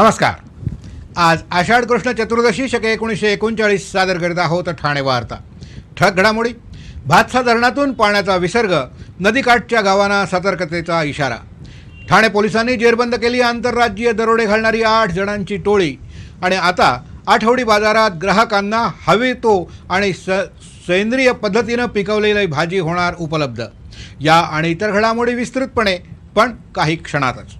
नमस्कार. आज आषाढ कृष्ण चतुर्दशी शके एकोणीसशे एकोणचाळीस सादर करीत आहोत ठाणे वार्ता. ठक घडामोडी भातसा धरणातून पाण्याचा विसर्ग नदीकाठच्या गावांना सतर्कतेचा इशारा. ठाणे पोलिसांनी जेरबंद केली आंतरराज्यीय दरोडे घालणारी आठ जणांची टोळी आणि आता आठवडी बाजारात ग्राहकांना हवे तो आणि स सेंद्रिय पद्धतीनं पिकवलेली भाजी होणार उपलब्ध. या आणि इतर घडामोडी विस्तृतपणे पण काही क्षणातच.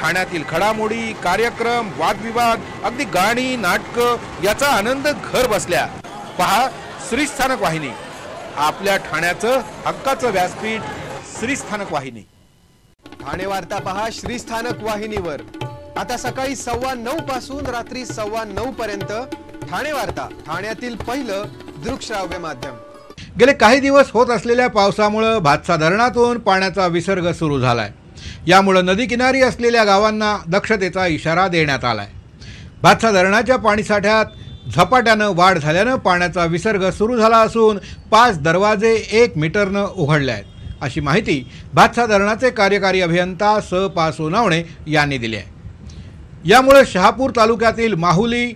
ठाण्यातील घडामोडी कार्यक्रम वादविवाद अगदी गाणी नाटकं याचा आनंद घर बसल्या. पहा श्री स्थानक वाहिनी. आपल्या ठाण्याचं हक्काचं व्यासपीठ श्री स्थानक वाहिनी. ठाणे वार्ता पहा श्रीस्थानक वाहिनीवर. आता सकाळी सव्वा नऊ पासून रात्री सव्वा नऊ पर्यंत ठाणे वार्ता ठाण्यातील पहिलं दृकश्राव्य माध्यम. गेले काही दिवस होत असलेल्या पावसामुळं भातसा धरणातून पाण्याचा विसर्ग सुरू झालाय. यामुळं नदीकिनारी असलेल्या गावांना दक्षतेचा इशारा देण्यात आलाय. भातसा धरणाच्या पाणीसाठ्यात झपाट्यानं वाढ झाल्यानं पाण्याचा विसर्ग सुरू झाला असून पाच दरवाजे एक मीटरनं उघडले आहेत. अशी माहिती भातसा धरणाचे कार्यकारी अभियंता स पा सोनावणे यांनी दिली आहे. यामुळे शहापूर तालुक्यातील माहुली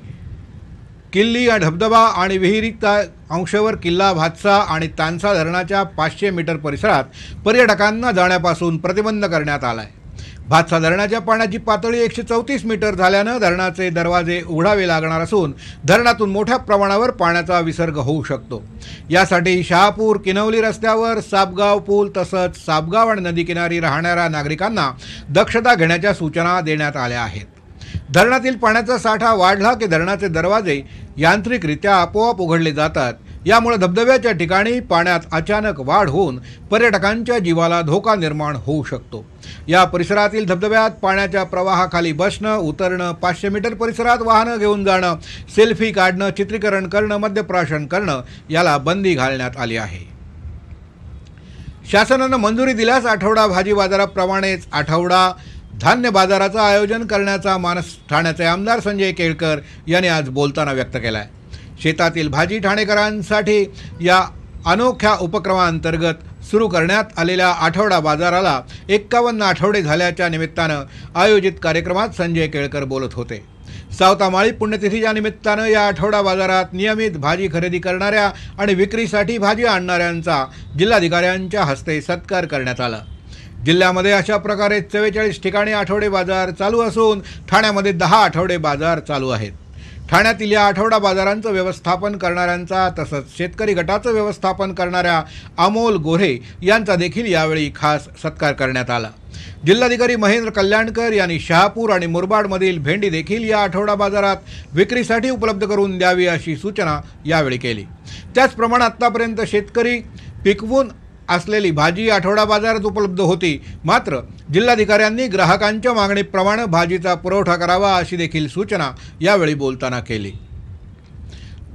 किल्ली या धबधबा आणि विहिरीचा अंशावर किल्ला भातसा आणि तानसा धरणाच्या पाचशे मीटर परिसरात पर्यटकांना जाण्यापासून प्रतिबंध करण्यात आला आहे भातसा धरणाच्या पाण्याची पातळी एकशे चौतीस मीटर झाल्यानं धरणाचे दरवाजे उघडावे लागणार असून धरणातून मोठ्या प्रमाणावर पाण्याचा विसर्ग होऊ शकतो. यासाठी शहापूर किनवली रस्त्यावर सापगाव पूल तसंच सापगाव आणि नदीकिनारी राहणाऱ्या नागरिकांना दक्षता घेण्याच्या सूचना देण्यात आल्या आहेत. धरणातील पाण्याचा साठा वाढला की धरणाचे दरवाजे यांत्रिकरित्या आपोआप उघडले जातात. यामुळे धबधब्याच्या ठिकाणी पाण्यात अचानक वाढ होऊन पर्यटकांच्या जीवाला धोका निर्माण होऊ शकतो. या परिसरातील धबधब्यात पाण्याच्या प्रवाहाखाली बसणं उतरणं पाचशे मीटर परिसरात वाहनं घेऊन जाणं सेल्फी काढणं चित्रीकरण करणं मद्यप्राशन करणं याला बंदी घालण्यात आली आहे. शासनानं मंजुरी दिल्यास आठवडा भाजी बाजाराप्रमाणेच आठवडा धान्य बाजाराचं आयोजन करण्याचा मानस ठाण्याचे आमदार संजय केळकर यांनी आज बोलताना व्यक्त केला आहे शेतातील भाजी ठाणेकरांसाठी या अनोख्या उपक्रमांतर्गत सुरू करण्यात आलेल्या आठवडा बाजाराला एक्कावन्न आठवडे झाल्याच्या निमित्तानं आयोजित कार्यक्रमात संजय केळकर बोलत होते. सावतामाळी पुण्यतिथीच्या निमित्तानं या आठवडा बाजारात नियमित भाजी खरेदी करणाऱ्या आणि विक्रीसाठी भाजी आणणाऱ्यांचा जिल्हाधिकाऱ्यांच्या हस्ते सत्कार करण्यात आला. जिल्ह्यामध्ये अशा प्रकारे चव्वेचाळीस ठिकाणी आठवडे बाजार चालू असून ठाण्यामध्ये दहा आठवडे बाजार चालू आहेत. ठाण्यातील या आठवडा बाजारांचं व्यवस्थापन करणाऱ्यांचा तसंच शेतकरी गटाचं व्यवस्थापन करणाऱ्या अमोल गोरे यांचा देखील यावेळी खास सत्कार करण्यात आला. जिल्हाधिकारी महेंद्र कल्याणकर यांनी शहापूर आणि मुरबाडमधील भेंडी देखील या आठवडा बाजारात विक्रीसाठी उपलब्ध करून द्यावी अशी सूचना यावेळी केली. त्याचप्रमाणे आत्तापर्यंत शेतकरी पिकवून असलेली भाजी आठवडा बाजारात उपलब्ध होती. मात्र जिल्हाधिकाऱ्यांनी ग्राहकांच्या मागणीप्रमाणे भाजीचा पुरवठा करावा अशी देखील सूचना यावेळी बोलताना केली.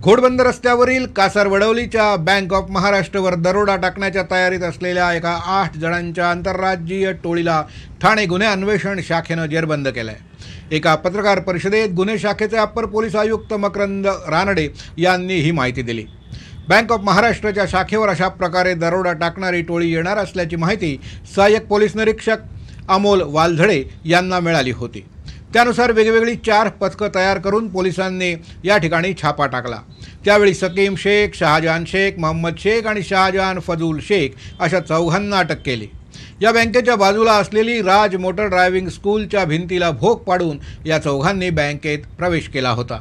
घोडबंद रस्त्यावरील कासार वडवलीच्या बँक ऑफ महाराष्ट्रवर दरोडा टाकण्याच्या तयारीत असलेल्या एका आठ जणांच्या आंतरराज्यीय टोळीला ठाणे गुन्हे अन्वेषण शाखेनं जेरबंद केलंय. एका पत्रकार परिषदेत गुन्हे शाखेचे अप्पर पोलीस आयुक्त मकरंद रानडे यांनी ही माहिती दिली. बँक ऑफ महाराष्ट्राच्या शाखेवर अशा प्रकारे दरोडा टाकणारी टोळी येणार असल्याची माहिती सहाय्यक पोलीस निरीक्षक अमोल वालझडे यांना मिळाली होती. त्यानुसार वेगवेगळी चार पथकं तयार करून पोलिसांनी या ठिकाणी छापा टाकला. त्यावेळी सकीम शेख शहाजहान शेख मोहम्मद शेख आणि शहाजहान फजूल शेख अशा चौघांना अटक केली. या बँकेच्या बाजूला असलेली राज मोटर ड्रायव्हिंग स्कूलच्या भिंतीला भोग पाडून या चौघांनी बँकेत प्रवेश केला होता.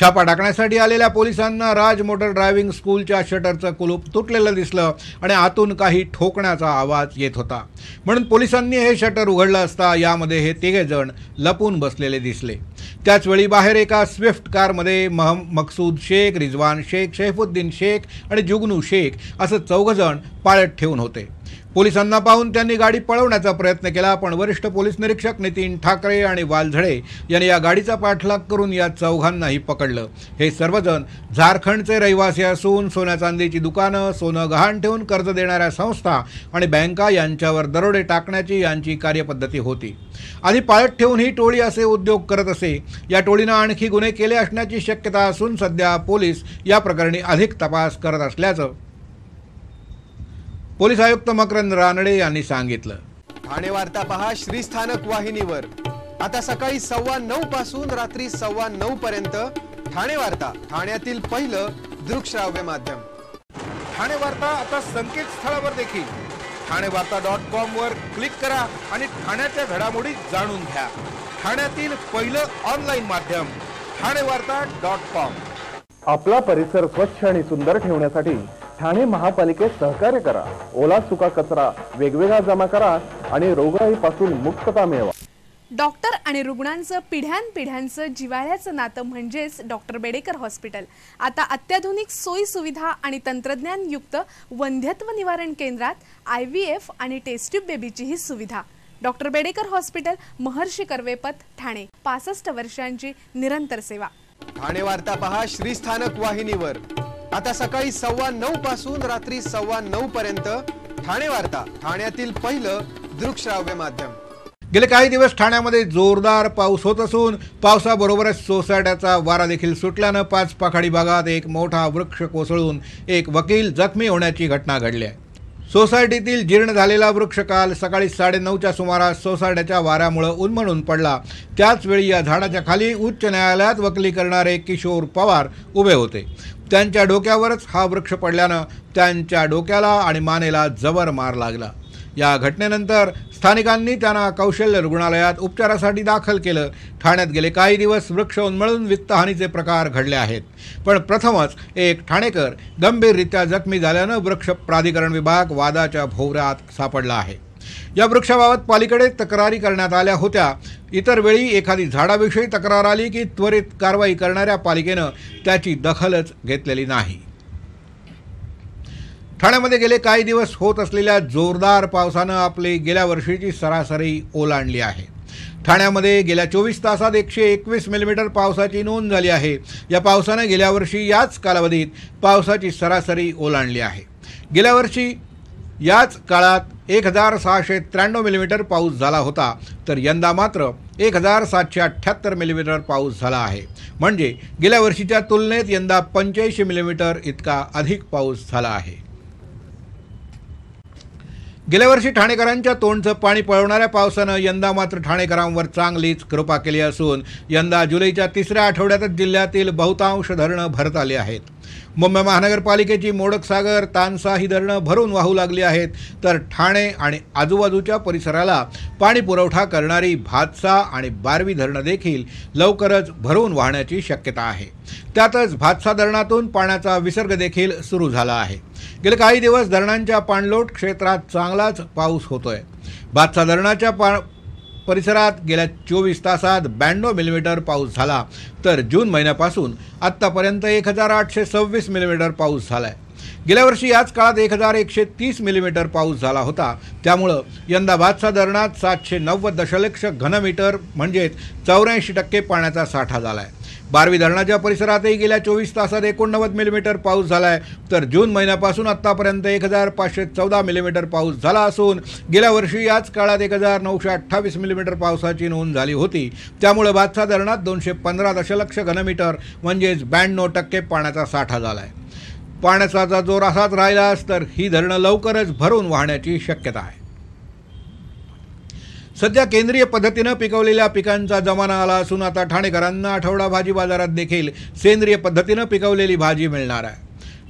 छापा टाकण्यासाठी आलेल्या पोलिसांना राज मोटर ड्रायव्हिंग स्कूलच्या शटरचं कुलूप तुटलेलं दिसलं आणि आतून काही ठोकण्याचा आवाज येत होता. म्हणून पोलिसांनी हे शटर उघडलं असता यामध्ये हे तिघे जण लपून बसलेले दिसले. त्याचवेळी बाहेर एका स्विफ्ट कारमध्ये महम मकसूद शेख रिजवान शेख शैफुद्दीन शेख आणि जुगनू शेख असं चौघजण पाळत ठेवून होते. पोलिसांना पाहून त्यांनी गाडी पळवण्याचा प्रयत्न केला पण वरिष्ठ पोलीस निरीक्षक नितीन ठाकरे आणि वालझडे यांनी या गाडीचा पाठलाग करून या चौघांनाही पकडलं. हे सर्वजण झारखंडचे रहिवासी असून सोन्या चांदीची दुकानं सोनं गहाण ठेवून कर्ज देणाऱ्या संस्था आणि बँका यांच्यावर दरोडे टाकण्याची यांची कार्यपद्धती होती. आधी पाळत ठेवून ही टोळी असे उद्योग करत असे. या टोळीनं आणखी गुन्हे केले असण्याची शक्यता असून सध्या पोलीस या प्रकरणी अधिक तपास करत असल्याचं पोलीस आयुक्त मकरंद रानडे यांनी सांगितलं. ठाणे वार्ता पहा श्रीस्थानक वाहिनीवर. आता सकाळी सव्वा नऊ पासून रात्री सव्वा नऊ पर्यंत ठाणे वार्ता ठाण्यातील पहिलं दृकश्राव्य माध्यम. ठाणे वार्ता आता संकेतस्थळावर देखील. ठाणे वार्ता डॉट कॉम वर क्लिक करा आणि ठाण्याच्या घडामोडी जाणून घ्या. ठाण्यातील पहिलं ऑनलाईन माध्यम ठाणे वार्ता डॉट कॉम. आपला परिसर स्वच्छ आणि सुंदर ठेवण्यासाठी ठाणे महापालिकेत सहकार्य करा. ओला सुका कचरा वेगवेगळा जमा करा आणि रोगराईपासून मुक्तता मिळवा. डॉक्टर आणि रुग्णांचं पिढ्यानपिढ्यांचं जिव्हाळ्याचं नातं म्हणजेच डॉक्टर बेडेकर हॉस्पिटल. आता अत्याधुनिक सोयी सुविधा आणि तंत्रज्ञानयुक्त वंध्यत्व निवारण केंद्रात आय व्ही एफ आणि टेस्ट्यूब बेबीचीही सुविधा. Doctor Bedekar hospital Maharshi Karvepath Thane. पासष्ट वर्षांची निरंतर सेवा. ठाणे वार्ता पहा श्रीस्थानक वाहिनीवर. आता सकाळी सव्वा नऊ पासून रात्री सव्वा नऊ पर्यंत ठाणे वार्ता ठाण्यातील पहिलं दृकश्राव्य माध्यम. गेले काही दिवस ठाण्यामध्ये जोरदार पाऊस होत असून पावसाबरोबरच सोसायट्याचा वारा देखील सुटल्यानं पाच पाखाडी भागात एक मोठा वृक्ष कोसळून एक वकील जखमी होण्याची घटना घडली आहे. सोसायटीतील जीर्ण झालेला वृक्ष काल सकाळी साडेनऊच्या सुमारास सोसायट्याच्या वाऱ्यामुळं उन्मळून पडला. त्याचवेळी या झाडाच्या खाली उच्च न्यायालयात वकिली करणारे किशोर पवार उभे होते. त्यांच्या डोक्यावरच हा वृक्ष पडल्यानं त्यांच्या डोक्याला आणि मानेला जबर मार लागला. या घटनेनंतर स्थानिकांनी त्यांना कौशल्य रुग्णालयात उपचारासाठी दाखल केलं. ठाण्यात गेले काही दिवस वृक्ष उन्मळून वित्तहानीचे प्रकार घडले आहेत. पण प्रथमच एक ठाणेकर गंभीररित्या जखमी झाल्यानं वृक्ष प्राधिकरण विभाग वादाच्या भोवऱ्यात सापडला आहे. या वृक्षाबाबत पालिकडे तक्रारी करण्यात आल्या होत्या. इतर वेळी एखादी झाडाविषयी तक्रार आली की त्वरित कारवाई करणाऱ्या पालिकेनं त्याची दखलच घेतलेली नाही. ठाण्यामध्ये गेले काही दिवस होत असलेल्या जोरदार पावसानं आपली गेल्या वर्षीची सरासरी ओलांडली आहे. ठाण्यामध्ये गेल्या चोवीस तासात एकशे एकवीस मिलीमीटर पावसाची नोंद झाली आहे. या पावसानं गेल्या वर्षी याच कालावधीत पावसाची सरासरी ओलांडली आहे. गेल्या वर्षी याच काळात एक हजार सहाशे त्र्याण्णव मिलीमीटर पाऊस झाला होता तर यंदा मात्र एक हजार सातशे अठ्ठ्याहत्तर मिलीमीटर पाऊस झाला आहे. म्हणजे गेल्या वर्षीच्या तुलनेत यंदा पंच्याऐंशी मिलीमीटर इतका अधिक पाऊस झाला आहे. गेल्या वर्षी ठाणेकरांच्या तोंडचं पाणी पळवणाऱ्या पावसानं यंदा मात्र ठाणेकरांवर चांगलीच कृपा केली असून यंदा जुलैच्या तिसऱ्या आठवड्यातच जिल्ह्यातील बहुतांश धरणं भरत आली आहेत. मुंबई महानगरपालिकेची मोडकसागर तानसा ही धरणं भरून वाहू लागली आहेत. तर ठाणे आणि आजूबाजूच्या परिसराला पाणी पुरवठा करणारी भातसा आणि बारवी धरणं देखील लवकरच भरून वाहण्याची शक्यता आहे. त्यातच भातसा धरणातून पाण्याचा विसर्ग देखील सुरू झाला आहे. गेले काही दिवस धरणांच्या पाणलोट क्षेत्रात चांगलाच पाऊस होतोय. भातसा धरणाच्या पा परिसरात गेल्या चोवीस तासात ब्याण्णव मिलीमीटर पाऊस झाला. तर जून महिन्यापासून आत्तापर्यंत एक हजार आठशे सव्वीस मिलीमीटर पाऊस झाला आहे गेल्या वर्षी याच काळात एक हजार एकशे तीस मिलीमीटर पाऊस झाला होता. त्यामुळं यंदा भातसा धरणात सातशे नव्वद दशलक्ष घनमीटर म्हणजेच चौऱ्याऐंशी टक्के पाण्याचा साठा झाला आहे बारवी धरणाच्या परिसरातही गेल्या चोवीस तासात एकोणनव्वद मिलीमीटर पाऊस झाला आहे तर जून महिन्यापासून आत्तापर्यंत एक हजार पाचशे चौदा मिलीमीटर पाऊस झाला असून गेल्या वर्षी याच काळात एक हजार नऊशे अठ्ठावीस मिलीमीटर पावसाची नोंद झाली होती. त्यामुळे भातसा धरणात दोनशे पंधरा दशलक्ष घनमीटर म्हणजेच ब्याण्णव टक्के पाण्याचा साठा झाला आहे पाण्याचा जोर असाच राहिलास तर ही धरणं लवकरच भरून वाहण्याची शक्यता आहे. सध्या केंद्रीय पद्धतीनं पिकवलेल्या पिकांचा जमाना आला असून आता ठाणेकरांना आठवडा भाजी बाजारात देखील सेंद्रिय पद्धतीनं पिकवलेली भाजी मिळणार आहे.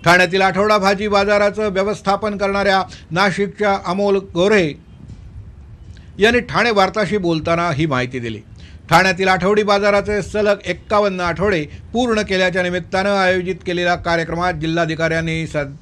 ठाण्यातील आठवडा भाजी बाजाराचं व्यवस्थापन करणाऱ्या नाशिकच्या अमोल गोरे यांनी ठाणे वार्ताशी बोलताना ही माहिती दिली. ठाण्यातील आठवडी बाजाराचे सलग एक्कावन्न आठवडे पूर्ण केल्याच्या निमित्तानं आयोजित केलेल्या कार्यक्रमात जिल्हाधिकाऱ्यांनी सद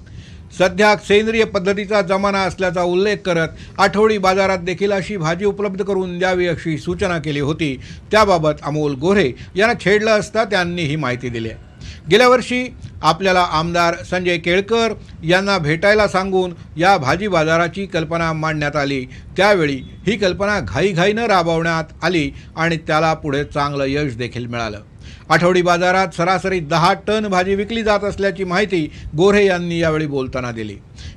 सध्या सेंद्रिय पद्धतीचा जमाना असल्याचा उल्लेख करत आठवडी बाजारात देखील अशी भाजी उपलब्ध करून द्यावी अशी सूचना केली होती. त्याबाबत अमोल गोरे यांना छेडलं असता त्यांनी ही माहिती दिली. आहे गेल्या वर्षी आपल्याला आमदार संजय केळकर यांना भेटायला सांगून या भाजी बाजाराची कल्पना मांडण्यात आली. त्यावेळी ही कल्पना घाईघाईनं राबवण्यात आली आणि त्याला पुढे चांगलं यश देखील मिळालं. आठवडी बाजारात सरासरी दहा टन भाजी विकली जात असल्याची माहिती गोऱ्हे यांनी यावेळी बोलताना दिली.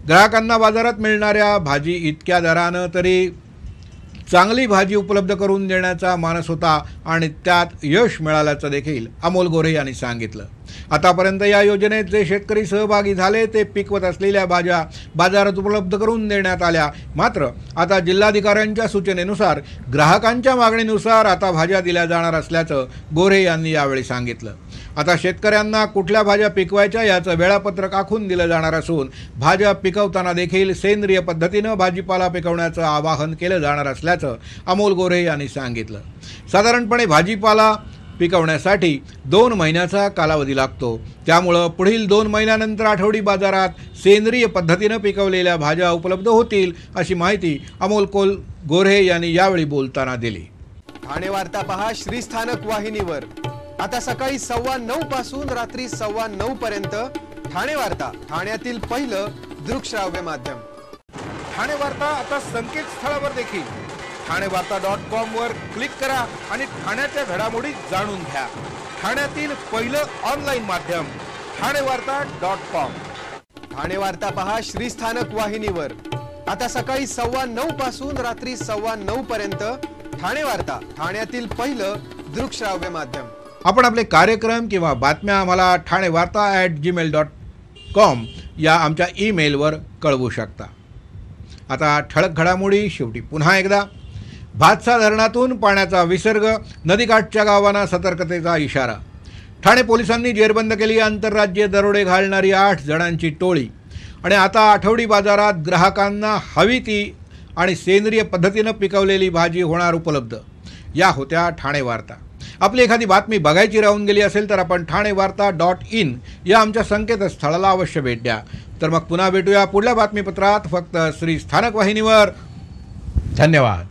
ग्राहकांना बाजारात मिळणाऱ्या भाजी इतक्या दरानं तरी चांगली भाजी उपलब्ध करून देण्याचा मानस होता आणि त्यात यश मिळाल्याचं देखील अमोल गोरे यांनी सांगितलं. आतापर्यंत या योजनेत जे शेतकरी सहभागी झाले ते पिकवत असलेल्या भाज्या बाजारात उपलब्ध करून देण्यात आल्या. मात्र आता जिल्हाधिकाऱ्यांच्या सूचनेनुसार ग्राहकांच्या मागणीनुसार आता भाज्या दिल्या जाणार असल्याचं गोरे यांनी यावेळी सांगितलं. आता शेतकऱ्यांना कुठल्या भाज्या पिकवायच्या याचं वेळापत्रक आखून दिलं जाणार असून भाज्या पिकवताना देखील सेंद्रिय पद्धतीनं भाजीपाला पिकवण्याचं आवाहन केलं जाणार असल्याचं अमोल गोरे यांनी सांगितलं. साधारणपणे भाजीपाला पिकवण्यासाठी दोन महिन्याचा कालावधी लागतो. त्यामुळं पुढील दोन महिन्यानंतर आठवडी बाजारात सेंद्रिय पद्धतीनं पिकवलेल्या भाज्या उपलब्ध होतील अशी माहिती अमोल कोल गोरे यांनी यावेळी बोलताना दिली. ठाणे वार्ता पहा श्रीस्थानक वाहिनीवर. आता सकाळी सव्वा नऊ पासून रात्री सव्वा नऊ पर्यंत ठाणे वार्ता ठाण्यातील पहिलं दृकश्राव्य माध्यम. ठाणे वार्ता आता संकेतस्थळावर देखील. ठाणे वार्ता डॉट कॉम वर क्लिक करा आणि ठाण्याच्या घडामोडी जाणून घ्या. ठाण्यातील पहिलं ऑनलाईन माध्यम ठाणे वार्ता डॉट कॉम ठाणे वार्ता पहा श्रीस्थानक वाहिनीवर. आता सकाळी सव्वा नऊ पासून रात्री सव्वा नऊ पर्यंत ठाणे वार्ता ठाण्यातील पहिलं दृकश्राव्य माध्यम. आपण आपले कार्यक्रम किंवा बातम्या आम्हाला ठाणे वार्ता ॲट जीमेल डॉट कॉम या आमच्या ईमेलवर कळवू शकता. आता ठळक घडामोडी शेवटी पुन्हा एकदा. भातसा धरणातून पाण्याचा विसर्ग नदीकाठच्या गावांना सतर्कतेचा इशारा. ठाणे पोलिसांनी जेरबंद केली आंतरराज्य दरोडे घालणारी आठ जणांची टोळी. आणि आता आठवडी बाजारात ग्राहकांना हवी ती आणि सेंद्रिय पद्धतीनं पिकवलेली भाजी होणार उपलब्ध. या होत्या ठाणे वार्ता. आपली एखादी बातमी बघायची राहून गेली असेल तर आपण ठाणे वार्ता डॉट इन या आमच्या संकेतस्थळाला अवश्य भेट द्या. तर मग पुन्हा भेटूया पुढल्या बातमीपत्रात. फक्त श्री स्थानक वाहिनीवर. धन्यवाद.